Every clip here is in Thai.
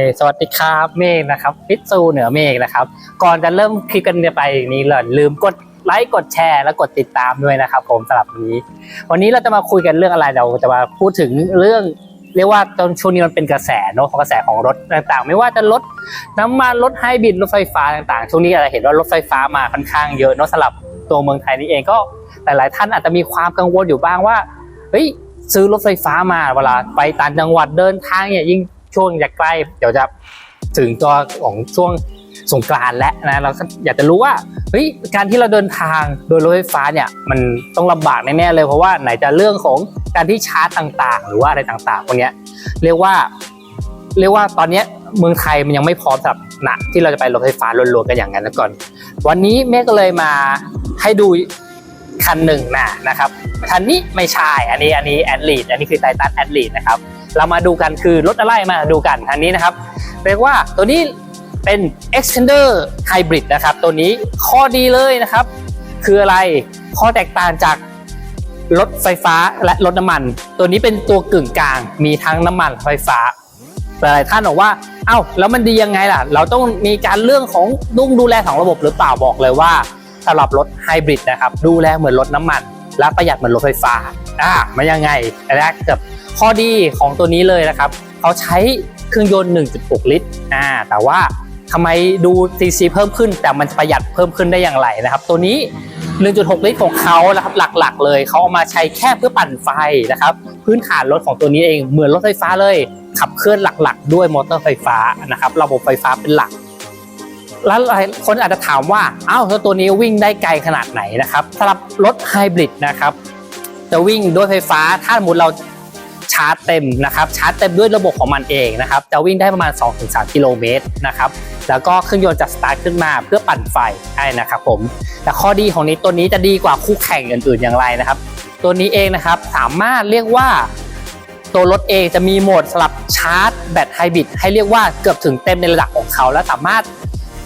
เสวัสดีครับเมฆนะครับพิซซูเหนือเมฆนะครับ ก่อนจะเริ่มคลิปกันไปนี้เลยลืมกดไลค์กดแชร์และกดติดตามด้วยนะครับ ผมสำหรับวันนี้ วันนี้เราจะมาคุยกันเรื่องอะไรเราจะมาพูดถึงเรื่องเรียกว่าตอนช่วงนี้มันเป็นกระแสเนอะกระแสของรถต่างๆ ไม่ว่าจะรถน้ำมันรถไฮบริดรถไฟฟ้าต่างๆ ช่วงนี้เราเห็นว่ารถไฟฟ้ามาค่อนข้างเยอะเนอะสำหรับตัวเมืองไทยนี่เองก็หลายๆท่านอาจจะมีความกังวลอยู่บ้างว่าเฮ้ยซื้อรถไฟฟ้ามาเวลาไปต่างจังหวัดเดินทางเนี่ยยิ่ง ช่วงจะใกล้เดี๋ยวจะถึงตัวของช่วงสงกรานต์แล้วนะเราก็อยากจะรู้ว่าเฮ้ยการที่เราเดินทางโดยรถไฟฟ้าเนี่ยมันต้องลำบากแน่ๆเลยเพราะว่าไหนจะเรื่องของการที่ชาร์จต่างๆ หรือว่าอะไรต่างๆพวกนี้เรียกว่าเรียกว่าตอนนี้เมืองไทยมันยังไม่พร้อมสำหรับนะที่เราจะไปรถไฟฟ้าล้วนๆกันอย่างนั้นก่อน วันนี้แม่ก็เลยมาให้ดูคันหนึ่งนะนะครับคันนี้ไม่ใช่อันนี้อันนี้แอดลีดอันนี้คือไททันแอดลีดนะครับ เรามาดูกันคือรถอะไรมาดูกันคันนี้นะครับ เรียกว่าตัวนี้เป็น extender hybrid นะครับ ตัวนี้ข้อดีเลยนะครับ คืออะไรข้อแตกต่างจากรถไฟฟ้าและรถน้ำมัน ตัวนี้เป็นตัวกึ่งกลาง มีทั้งน้ำมันไฟฟ้าหลายท่านบอกว่า เอ้า แล้วมันดียังไงล่ะ เราต้องมีการเรื่องของดุ้งดูแลของระบบหรือเปล่าบอกเลยว่าสำหรับรถไฮบริดนะครับ ดูแลเหมือนรถน้ำมัน และประหยัดเหมือนรถไฟฟ้า อ่า มันยังไงแรกกับ ข้อดีของตัวนี้เลยนะครับเขาใช้เครื่องยนต์ 1.6 ลิตรอ่าแต่ว่าทำไมดู cc เพิ่มขึ้น แต่มันประหยัดเพิ่มขึ้นได้อย่างไรนะครับ ตัวนี้ 1.6 ลิตรของเขานะครับหลักๆ เลยเขาเอามาใช้แค่เพื่อปั่นไฟนะครับ พื้นฐานรถของตัวนี้เองเหมือนรถไฟฟ้าเลย ขับเคลื่อนหลักๆ ด้วยมอเตอร์ไฟฟ้านะครับระบบไฟฟ้าเป็นหลัก แล้วหลายคนอาจจะถามว่าอ้าวแล้วตัวนี้วิ่งได้ไกลขนาดไหนนะครับสำหรับรถไฮบริดนะครับจะวิ่งด้วยไฟฟ้าถ้าสมมติเราาร์จเต็มนะครับชาร์จเต็มด้วยระบบของมันเองนะครับจะวิ่งได้ประมาณ 2-3 กิโลเมตรนะครับแล้วก็เครื่องยนต์จะสตาร์ทขึ้นมาเพื่อปั่นไฟให้นะครับผมแต่ข้อดีของนี้ตัวนี้จะดีกว่าคู่แข่งอื่นๆอย่างไรนะครับ ตัวนี้เองนะครับสามารถเรียกว่าตัวรถเองจะมีโหมดสลับชาร์จแบตไฮบริดให้เรียกว่าเกือบถึงเต็มในระดับของเขา และสามารถ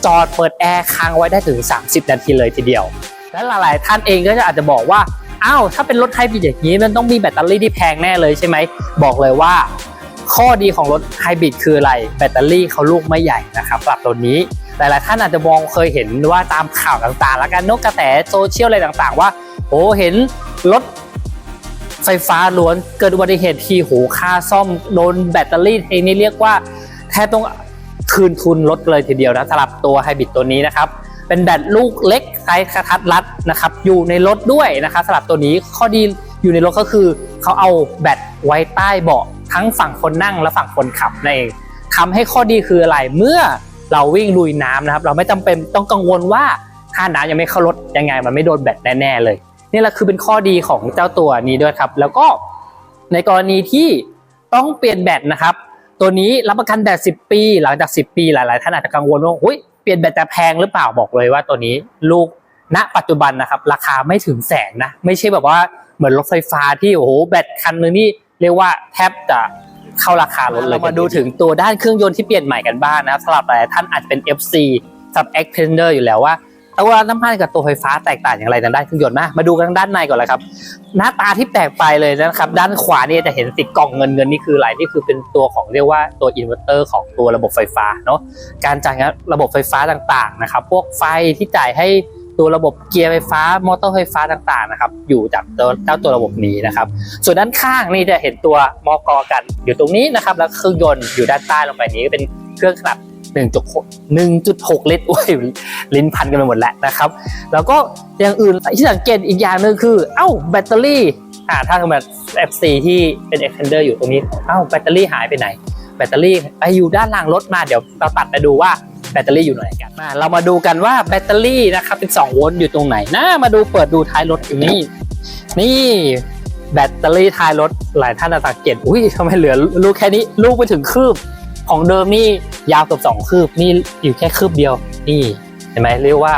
จอดเปิดแอร์ค้างไว้ได้ถึง 30 นาทีเลยทีเดียว และหลายๆ ท่านเองก็จะอาจจะบอกว่า อ้าวถ้าเป็นรถไฮบริดอย่างนี้มันต้องมีแบตเตอรี่ที่แพงแน่เลยใช่ไหมบอกเลยว่า ข้อดีของรถไฮบริดคืออะไร แบตเตอรี่เขาลูกไม่ใหญ่นะครับสำหรับตัวนี้หลายๆท่านอาจจะมองเคยเห็นว่าตามข่าวต่างๆ แล้วกันนกกระแสโซเชียลอะไรต่างๆ ว่าโอ้เห็นรถไฟฟ้าล้วนเกิดอุบัติเหตุทีโหค่าซ่อมโดนแบตเตอรี่เองนี่เรียกว่าแทบต้องคืนทุนรถเลยทีเดียวนะสำหรับตัวไฮบริดตัวนี้นะครับ เป็นแบตลูกเล็ก ไซส์กระทัดรัดนะครับอยู่ในรถด้วยนะครับสำหรับตัวนี้ข้อดีอยู่ในรถก็คือเขาเอาแบตไว้ใต้เบาะทั้งฝั่งคนนั่งและฝั่งคนขับนั่นเองทำให้ข้อดีคืออะไรเมื่อเราวิ่งลุยน้ำนะครับ เราไม่จำเป็นต้องกังวลว่าถ้าน้ำยังไม่เข้ารถยังไง มันไม่โดนแบตแน่ๆเลย นี่แหละคือเป็นข้อดีของเจ้าตัวนี้ด้วยครับ แล้วก็ในกรณีที่ต้องเปลี่ยนแบตนะครับ ตัวนี้รับประกันแบต10 ปี หลังจาก 10 ปีหลายๆท่านอาจจะกังวลว่าอุ้ย เปลี่ยนแบตจะแพงหรือเปล่าบอกเลยว่าตัวนี้ลูกณปัจจุบันนะครับ ราคาไม่ถึงแสนนะ ไม่ใช่แบบว่าเหมือนรถไฟฟ้าที่โอ้โหแบตคันนึงนี่เรียกว่าแทบจะเข้าราคารถเลยเรามาดูถึงตัวด้านเครื่องยนต์ที่เปลี่ยนใหม่กันบ้างนะครับสำหรับหลายท่านอาจจะเป็น FC สำหรับ Expander อยู่แล้วว่า ตัวน้ำมันกับตัวไฟฟ้าแตกต่างอย่างไรทางด้านเครื่องยนต์มามาดูกันด้านในก่อนเลยครับ หน้าตาที่แปลกไปเลยนะครับ ด้านขวานี่จะเห็นติกล่องเงินเงินนี่คืออะไรนี่คือเป็นตัวของเรียกว่าตัวอินเวอร์เตอร์ของตัวระบบไฟฟ้าเนาะการจ่ายระบบไฟฟ้าต่างๆนะครับ พวกไฟที่จ่ายให้ตัวระบบเกียร์ไฟฟ้ามอเตอร์ไฟฟ้าต่างๆนะครับอยู่จากตัวเจ้าตัวระบบนี้นะครับ ส่วนด้านข้างนี่จะเห็นตัวมอกอกันอยู่ตรงนี้นะครับ แล้วเครื่องยนต์อยู่ด้านใต้ลงไปนี้เป็นเครื่องขนาด 1.6 1.6 ลิตรโอ้ยลิ้นพันกันไปหมดแล้วนะครับ แล้วก็อย่างอื่นที่สังเกตอีกอย่างหนึ่งคือ เอ้าแบตเตอรี่อ่าถ้าแบบ FC ที่เป็น extender อยู่ตรงนี้เอ้าแบตเตอรี่หายไปไหน แบตเตอรี่ไปอยู่ด้านหลังรถมาเดี๋ยวเราตัดไปดูว่าแบตเตอรี่อยู่ไหนกันมาเรามาดูกันว่าแบตเตอรี่นะครับเป็น2โวลต์อยู่ตรงไหนนะมาดูเปิดดูท้ายรถอยู่นี่นี่แบตเตอรี่ท้ายรถหลายท่านอาจจะสังเกตอุ้ยทำไมเหลือลูกแค่นี้ ลูกไปถึงคืบ ของเดิมนี่ยาวเกือบสองคืบนี่อยู่แค่คืบเดียวนี่เห็นไหมเรียกว่า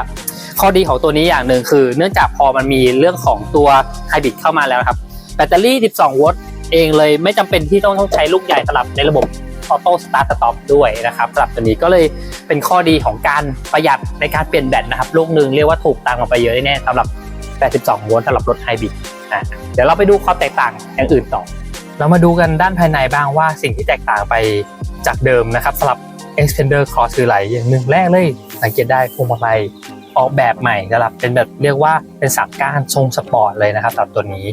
ข้อดีของตัวนี้อย่างหนึ่งคือ เนื่องจากพอมันมีเรื่องของตัวไฮบริดเข้ามาแล้วครับแบตเตอรี่ 12 โวลต์เองเลยไม่จำเป็นที่ต้องต้องใช้ลูกใหญ่สลับในระบบออโต้สตาร์ทสต็อปด้วยนะครับสำหรับตัวนี้ก็เลยเป็นข้อดีของการประหยัดในการเปลี่ยนแบตนะครับ ลูกหนึ่งเรียกว่าถูกตังค์ออกไปเยอะแน่ๆสำหรับ 82 โวลต์สำหรับรถไฮบริดอะเดี๋ยวเราไปดูความแตกต่างอย่างอื่นต่อ เรามาดูกันด้านภายในบ้างว่าสิ่งที่แตกต่างไปจากเดิมนะครับสำหรับ Extender Cross คืออะไรอย่างหนึ่งแรกเลย สังเกตได้พวงมาลัยออกแบบใหม่สำหรับเป็นแบบเรียกว่าเป็นสามก้านทรงสปอร์ตเลยนะครับสำหรับตัวนี้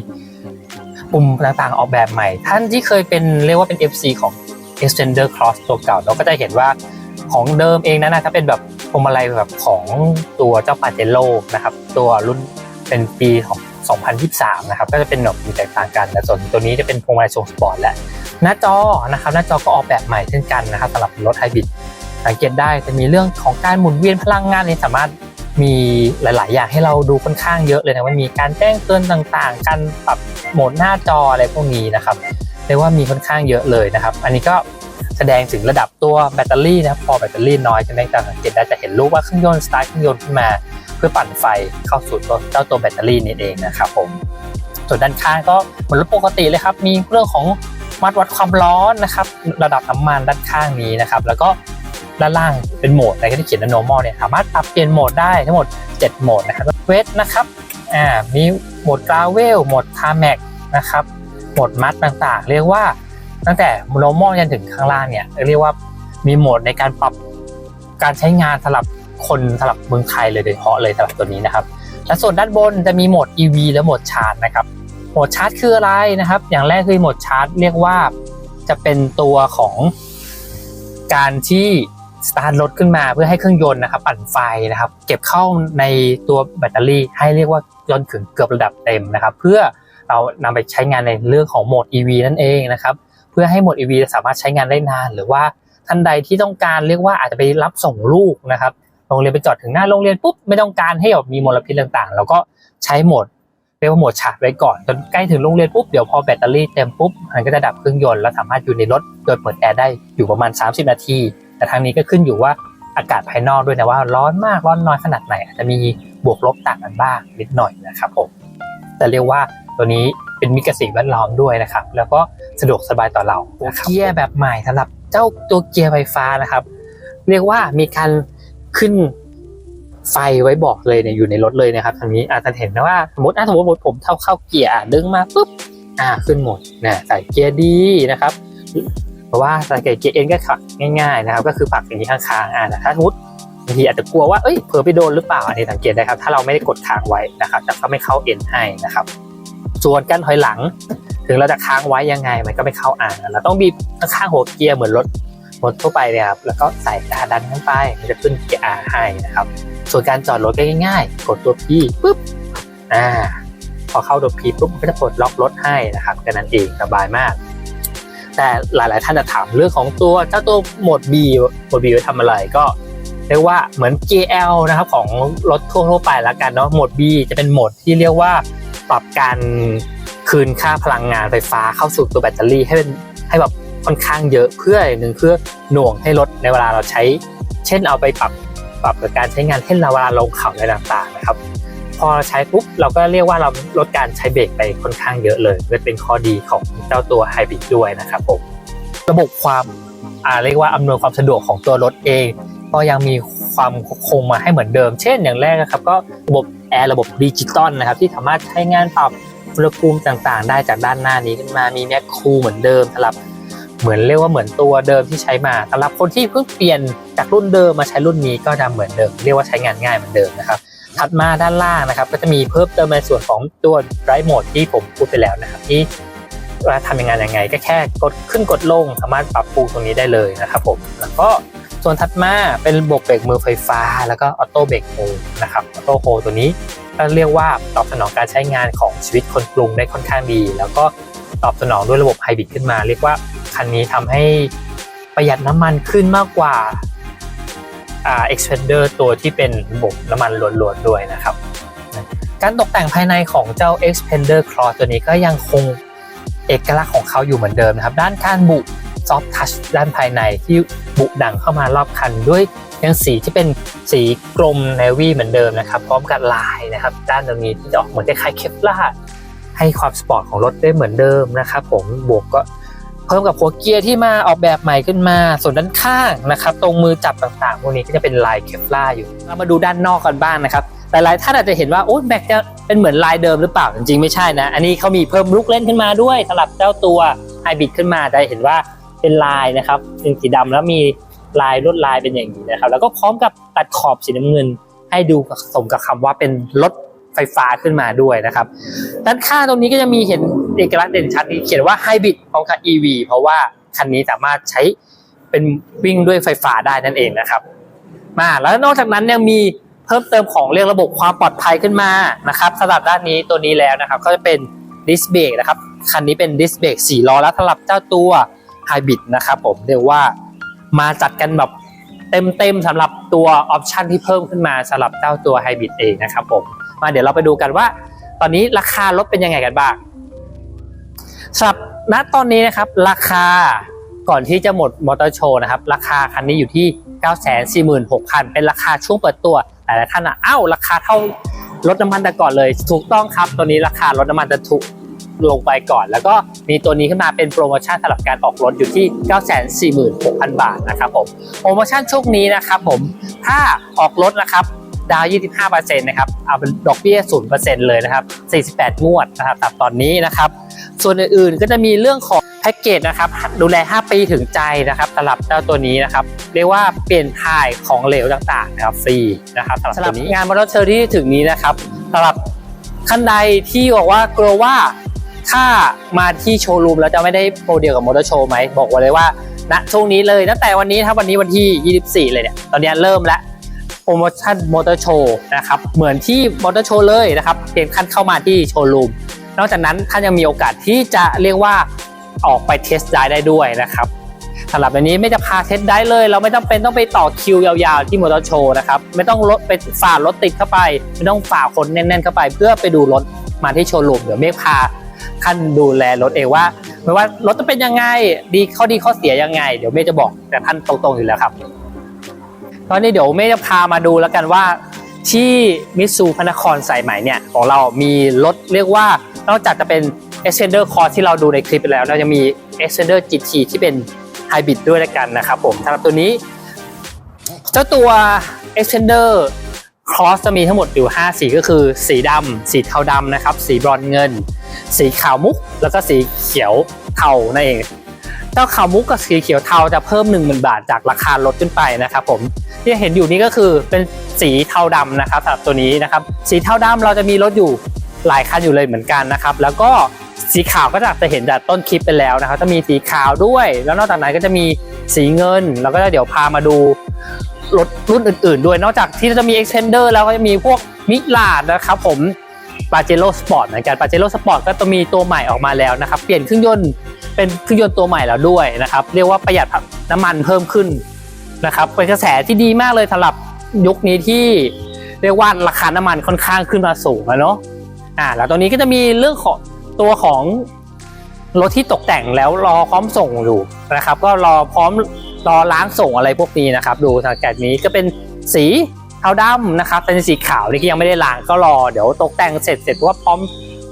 ปุ่มต่างๆออกแบบใหม่ ท่านที่เคยเป็นเรียกว่าเป็น FC ของ Extender Cross ตัวเก่า เราก็จะเห็นว่าของเดิมเองนะนะถ้าเป็นแบบพวงมาลัยแบบของตัวเจ้าปาเจโ o นะครับตัวรุ่นเป็นปีของ 2023 นะครับ ก็จะเป็นแบบมีแตกต่างกัน แต่ส่วนตัวนี้จะเป็นพวงมาลัยทรงสปอร์ตแหละ หน้าจอนะครับ หน้าจอก็ออกแบบใหม่เช่นกันนะครับสำหรับรถไฮบริด สังเกตได้จะมีเรื่องของการหมุนเวียนพลังงานนี่สามารถมีหลาย ๆ อย่างให้เราดูค่อนข้างเยอะเลยนะว่ามีการแจ้งเตือนต่างๆ การปรับโหมดหน้าจออะไรพวกนี้นะครับ เรียกว่ามีค่อนข้างเยอะเลยนะครับ อันนี้ก็แสดงถึงระดับตัวแบตเตอรี่นะครับพอแบตเตอรี่น้อยจะได้สังเกตได้จะเห็นรูปว่าเครื่องยนต์สตาร์ทเครื่องยนต์ขึ้นมา พื่อปั่นไฟเข้าสู่ตัวเจ้าตัวแบตเตอรี่นี่เองนะครับผมส่วนด้านข้างก็เหมือนรถปกติเลยครับมีเรื่องของมัดวัดความร้อนนะครับระดับน้ำมันด้านข้างนี้นะครับแล้วก็ด้านล่างเป็นโหมดอะไรก็ที่เขียนว่า normal เนี่ยสามารถปรับเปลี่ยนโหมดได้ทั้งหมด 7 โหมดนะครับเวทนะครับอ่ามีโหมดกราเวลโหมดทาแม็กนะครับโหมดมัดต่างๆ เรียกว่าตั้งแต่ normal จนถึงข้างล่างเนี่ยเรียกว่ามีโหมดในการปรับการใช้งานสำหรับ คนสำหรับเมืองไทยเลยโดยเฉพาะเลยสำหรับตัวนี้นะครับ และส่วนด้านบนจะมีโหมด EV และโหมดชาร์จนะครับโหมดชาร์จคืออะไรนะครับ อย่างแรกคือโหมดชาร์จเรียกว่าจะเป็นตัวของการที่สตาร์ทรถขึ้นมาเพื่อให้เครื่องยนต์นะครับปั่นไฟนะครับ เก็บเข้าในตัวแบตเตอรี่ ให้เรียกว่าจนถึงเกือบระดับเต็มนะครับ เพื่อเรานำไปใช้งานในเรื่องของโหมด EV นั่นเองนะครับ เพื่อให้โหมด EV สามารถใช้งานได้นาน หรือว่าท่านใดที่ต้องการเรียกว่าอาจจะไปรับส่งลูกนะครับ โรงเรียนไปจอดถึงหน้าโรงเรียนปุ๊บไม่ต้องการให้แบบมีมลพิษต่างๆแล้วก็ใช้โหมดเรียกว่าโหมดชาร์จไว้ก่อนจนใกล้ถึงโรงเรียนปุ๊บเดี๋ยวพอแบตเตอรี่เต็มปุ๊บมันก็จะดับเครื่องยนต์แล้วสามารถอยู่ในรถโดยเปิดแอร์ได้อยู่ประมาณ 30 นาที แต่ทางนี้ก็ขึ้นอยู่ว่าอากาศภายนอกด้วยนะว่าร้อนมากร้อนน้อยขนาดไหนอาจจะมีบวกลบต่างกันบ้างนิดหน่อยนะครับผมแต่เรียกว่าตัวนี้เป็นมิตรกับสิ่งแวดล้อมด้วยนะครับ แล้วก็สะดวกสบายต่อเราเกียร์แบบใหม่สำหรับเจ้าตัวเกียร์ไฟฟ้านะครับ เรียกว่ามีการ ขึ้นไฟไว้บอกเลยเนี่ยอยู่ในรถเลยนะครับทางนี้อาจจะเห็นนะว่าสมมติสมมติผมเท่าเข้าเกียร์ดึงมาปุ๊บอ่าขึ้นหมดนะใส่เกียร์ดีนะครับเพราะว่าใสังเกตเกียร์เอ็นก็ขับง่ายๆนะครับก็คือปักอย่างนี้ข้างๆอ่าแต่ถ้าสมมติบางทีอาจจะกลัวว่าเอ้ยเผลอไปโดนหรือเปล่าอันนี้สังเกตได้ครับ ถ้าเราไม่ได้กดค้างไว้นะครับจะก็ไม่เข้าเอ็นให้นะครับ ส่วนการถอยหลัง ถึงเราจะค้างไว้ยังไงมันก็ไม่เข้าอ่างเราต้องบีบข้างหัวเกียร์เหมือนรถ รถทั่วไปเลยครับ แล้วก็ใส่อาดันเข้าไปมันจะขึ้น QR ให้นะครับ ส่วนการจอดรถก็ง่าย ๆ กดตัว P ปุ๊บ อ่า พอเข้าตัว P ปุ๊บมันก็จะปลดล็อกรถให้นะครับแค่นั้นเองสบายมาก แต่หลายๆท่านจะถามเรื่องของตัวเจ้าตัวโหมด B โหมด B ไว้ทำอะไรก็เรียกว่าเหมือน GL นะครับของรถทั่วๆไปแล้วกันเนาะโหมด B จะเป็นโหมดที่เรียกว่าปรับการคืนค่าพลังงานไฟฟ้าเข้าสู่ตัวแบตเตอรี่ให้เป็นให้แบบ ค่อนข้างเยอะเพื่อหนึ่งเพื่อหน่วงให้รถในเวลาเราใช้ เช่นเอาไปปรับปรับกับการใช้งานเช่นเราเวลาลงเขาอะไรต่างๆนะครับ พอใช้ปุ๊บเราก็เรียกว่าเราลดการใช้เบรกไปค่อนข้างเยอะเลยเป็นข้อดีของเจ้าตัวไฮบริดด้วยนะครับผมระบบความอ่าเรียกว่าอำนวยความสะดวกของตัวรถเอง ก็ยังมีความคงมาให้เหมือนเดิม เช่นอย่างแรกนะครับก็ระบบแอร์ระบบดิจิตอลนะครับที่สามารถใช้งานปรับอุณหภูมิต่างๆ ได้จากด้านหน้านี้ขึ้นมามีแมคคูเหมือนเดิมสำหรับ เหมือนเรียกว่าเหมือนตัวเดิมที่ใช้มาสำหรับคนที่เพิ่งเปลี่ยนจากรุ่นเดิมมาใช้รุ่นนี้ก็จะเหมือนเดิม เรียกว่าใช้งานง่ายเหมือนเดิมนะครับถัดมาด้านล่างนะครับ ก็จะมีเพิ่มเติมในส่วนของตัวไรโหมดที่ผมพูดไปแล้วนะครับที่ว่าทำยังไงยังไง ก็แค่กดขึ้นกดลง สามารถปรับปรุงตรงนี้ได้เลยนะครับผมแล้วก็ส่วนถัดมาเป็นระบบเบรกมือไฟฟ้า แล้วก็ออโต้เบรกมือนะครับออโต้โฮตัวนี้ก็เรียกว่าตอบสนองการใช้งานของชีวิตคนกรุงได้ค่อนข้างดี แล้วก็ตอบสนองด้วยระบบไฮบริดขึ้นมา เรียกว่า คันนี้ทำให้ประหยัดน้ำมันขึ้นมากกว่าอ่า Expander ตัวที่เป็นระบบน้ำมันล้วนๆด้วยนะครับ การตกแต่งภายในของเจ้า Expander Cross ตัวนี้ก็ยังคงเอกลักษณ์ของเขาอยู่เหมือนเดิมนะครับ ด้านการบุ Soft Touch ด้านภายในที่บุดังเข้ามารอบคันด้วยยังสีที่เป็นสีกลมเนวี่เหมือนเดิมนะครับ พร้อมกับลายนะครับ ด้านตรงนี้ที่จะออกเหมือนคล้ายๆเคปลาให้ความสปอร์ตของรถได้เหมือนเดิมนะครับ ผมบวกก็เพิ่มกับหัวเกียร์ที่มาออกแบบใหม่ขึ้นมา ส่วนด้านข้างนะครับ ตรงมือจับต่างๆพวกนี้ก็จะเป็นลายเคปลาอยู่ เรามาดูด้านนอกกันบ้างนะครับหลายๆท่านอาจจะเห็นว่าโอ้แม็กจะเป็นเหมือนลายเดิมหรือเปล่าจริงๆไม่ใช่นะ อันนี้เขามีเพิ่มลุกเล่นขึ้นมาด้วยสำหรับเจ้าตัวไฮบิดขึ้นมาได้เห็นว่าเป็นลายนะครับเป็นสีดำแล้วมีลายลวดลายเป็นอย่างนี้นะครับ แล้วก็พร้อมกับตัดขอบสีน้ำเงิน ให้ดูสมกับคำว่าเป็นรถไฟฟ้าขึ้นมาด้วยนะครับ ด้านข้างตรงนี้ก็จะมีเห็น เอกลักษณ์เด่นชัดที่เขียนว่าไฮบริดพร้อมกับ EV เพราะว่าคันนี้สามารถใช้เป็นวิ่งด้วยไฟฟ้าได้นั่นเองนะครับมาแล้วนอกจากนั้นยังมีเพิ่มเติมของเรื่องระบบความปลอดภัยขึ้นมานะครับสำหรับด้านนี้ตัวนี้แล้วนะครับ ก็จะเป็นดิสเบรกนะครับคันนี้เป็นดิสเบรก4ล้อแล้วสำหรับเจ้าตัวไฮบริดนะครับผมเรียกว่ามาจัดกันแบบเต็มๆสำหรับตัวออปชันที่เพิ่มขึ้นมาสำหรับเจ้าตัวไฮบริดเองนะครับผมมาเดี๋ยวเราไปดูกันว่า ตอนนี้ราคารถเป็นยังไงกันบ้าง สำหรับณตอนนี้นะครับราคาก่อนที่จะหมดมอเตอร์โชว์นะครับราคาคันนี้อยู่ที่ 946,000 เป็นราคาช่วงเปิดตัวหลายท่านอะอ้าวราคาเท่ารถน้ำมันแต่ก่อนเลย ถูกต้องครับตัวนี้ราคารถน้ำมันจะถูกลงไปก่อน แล้วก็มีตัวนี้ขึ้นมาเป็นโปรโมชั่นสำหรับการออกรถอยู่ที่ 946,000 บาทนะครับผมโปรโมชั่นช่วงนี้นะครับผมถ้าออกรถนะครับดาวน์25%นะครับ เอาเป็นดอกเบี้ย 0%เลยนะครับ 48 งวดนะครับตามตอนนี้นะครับ ส่วนอื่นๆ ก็จะมีเรื่องของแพ็กเกจนะครับดูแล 5 ปีถึงใจนะครับสำหรับเจ้าตัวนี้นะครับเรียกว่าเปลี่ยนถ่ายของเหลวต่างๆนะครับฟรีนะครับสำหรับตัวนี้งานมอเตอร์เชอร์ที่ถึงนี้นะครับสำหรับท่านใดที่บอกว่ากลัวว่าถ้ามาที่โชว์รูมแล้วจะไม่ได้โปรเดียวกับมอเตอร์โชว์ไหมบอกไว้เลยว่าณช่วงนี้เลยตั้งแต่วันนี้ถ้าวันนี้วันที่ 24 เลยเนี่ยตอนนี้เริ่มแล้วโปรโมชั่นมอเตอร์โชว์นะครับเหมือนที่มอเตอร์โชว์เลยนะครับเพียงท่านเข้ามาที่โชว์รูม นอกจากนั้นท่านยังมีโอกาสที่จะเรียกว่าออกไปเทสได้ได้ด้วยนะครับสำหรับอันนี้ไม่จะพาเทสได้เลย เราไม่ต้องเป็นต้องไปต่อคิวยาวๆที่มอเตอร์โชว์นะครับไม่ต้องรถไปฝ่ารถติดเข้าไป ไม่ต้องฝ่าคนแน่นๆเข้าไป เพื่อไปดูรถมาที่โชว์รูมเดี๋ยวเมฆพาท่านดูแลรถเองว่าไม่ว่ารถจะเป็นยังไงดีข้อดีข้อเสียยังไง เดี๋ยวเมฆจะบอกแต่ท่านตรงๆอยู่แล้วครับตอนนี้เดี๋ยวเมย์จะพามาดูแล้วกันว่าที่มิตซูพระนครสายใหม่เนี่ยของเรามีรถเรียกว่า นอกจากจะเป็น Extender Core ที่เราดูในคลิปไปแล้วเราจะมี Extender GT ที่เป็นไฮบริดด้วยด้วกันนะครับผมสำหรับตัวนี้ เจ้าตัว Extender Cross จะมีทั้งหมดอยู่ 5 สีก็คือ สีดำสีเทาดำนะครับ สีบรอนเงิน สีขาวมุก แล้วก็สีเขียวเทานั่นเองเจ้าขาวมุกกับสีเขียวเทาจะเพิ่ม 1 0,000 บาทจากราคารถขึ้นไปนะครับผมที่เห็นอยู่นี้ก็คือเป็นสีเทาดำนะครับสำหรับตัวนี้นะครับ สีเทาดำเราจะมีรถอยู่ หลายคันอยู่เลยเหมือนกันนะครับ แล้วก็สีขาวก็จะเห็นจากต้นคลิปไปแล้วนะครับ จะมีสีขาวด้วย แล้วนอกจากนั้นก็จะมีสีเงิน แล้วก็เดี๋ยวพามาดูรถรุ่นอื่น ๆ ด้วย นอกจากที่จะมี extender แล้วก็จะมีพวกมิลาดนะครับผมปาเจโร่สปอร์ตเหมือนกันปาเจโร่สปอร์ตก็จะมีตัวใหม่ออกมาแล้วนะครับ เปลี่ยนเครื่องยนต์เป็นเครื่องยนต์ตัวใหม่แล้วด้วยนะครับ เรียกว่าประหยัดน้ำมันเพิ่มขึ้นนะครับ เป็นกระแสที่ดีมากเลยสำหรับยุคนี้ที่เรียกว่าราคาน้ำมันค่อนข้างขึ้นมาสูงอะเนาะ อ่าแล้วตัวนี้ก็จะมีเรื่องของตัวของรถที่ตกแต่งแล้วรอพร้อมส่งอยู่นะครับ ก็รอพร้อมรอล้างส่งอะไรพวกนี้นะครับ ดูทางแกนนี้ก็เป็นสีเทาดำนะครับเป็นสีขาวนี่ก็ยังไม่ได้ล้างก็รอเดี๋ยวตกแต่งเสร็จเสร็จว่าพร้อม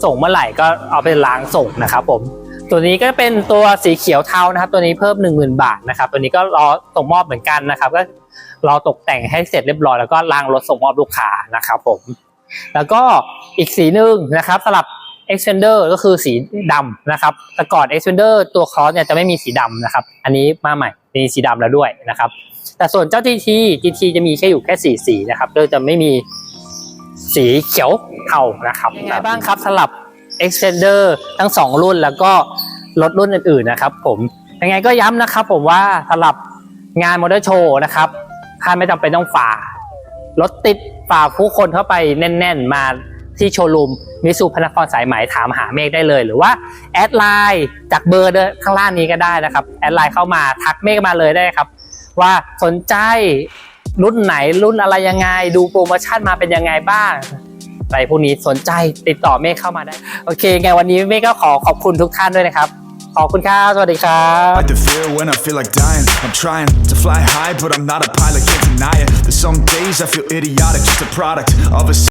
ส่งเมื่อไหร่ก็เอาไปล้างส่งนะครับผมตัวนี้ก็เป็นตัวสีเขียวเทานะครับ ตัวนี้เพิ่ม 1 0,000 บาทนะครับ ตัวนี้ก็รอส่งมอบเหมือนกันนะครับ ก็รอตกแต่งให้เสร็จเรียบร้อยแล้วก็ล้างรถส่งมอบลูกค้านะครับผม แล้วก็อีกสีหนึ่งนะครับสำหรับ extender ก็คือสีดำนะครับ แต่ก่อน extender ตัว cross เนี่ยจะไม่มีสีดำนะครับ อันนี้มาใหม่มีสีดำแล้วด้วยนะครับ แต่ส่วนเจ้า GT GT จะมีแค่อยู่แค่สีสีนะครับโดยจะไม่มีสีเขียวเทานะครับยังไงบ้างครับสำหรับ extender ทั้ง 2 รุ่นแล้วก็รถรุ่นอื่นๆนะครับ ผมยังไงก็ย้ำนะครับ ผมว่าสำหรับงานมอเตอร์โชว์นะครับท่านไม่จำเป็นต้องฝ่ารถติด ฝ่าผู้คนเข้าไปแน่น ๆ มาที่โชว์รูมมิสูพระนครสายไหมถามหาเมฆได้เลย หรือว่าแอดไลน์จากเบอร์ข้างล่างนี้ก็ได้นะครับ แอดไลน์เข้ามาทักเมฆมาเลยได้ครับ ว่าสนใจรุ่นไหนรุ่นอะไรยังไง ดูโปรโมชั่นมาเป็นยังไงบ้างอะไรพวกนี้สนใจติดต่อเมฆเข้ามาได้ โอเคไงวันนี้เมฆก็ขอขอบคุณทุกท่านด้วยนะครับ ขอบคุณครับ สวัสดีครับ I fear when I feel like dying. I'm trying to fly high, but I'm not a pilot, can't deny it. There's some days I feel idiotic, just a product of a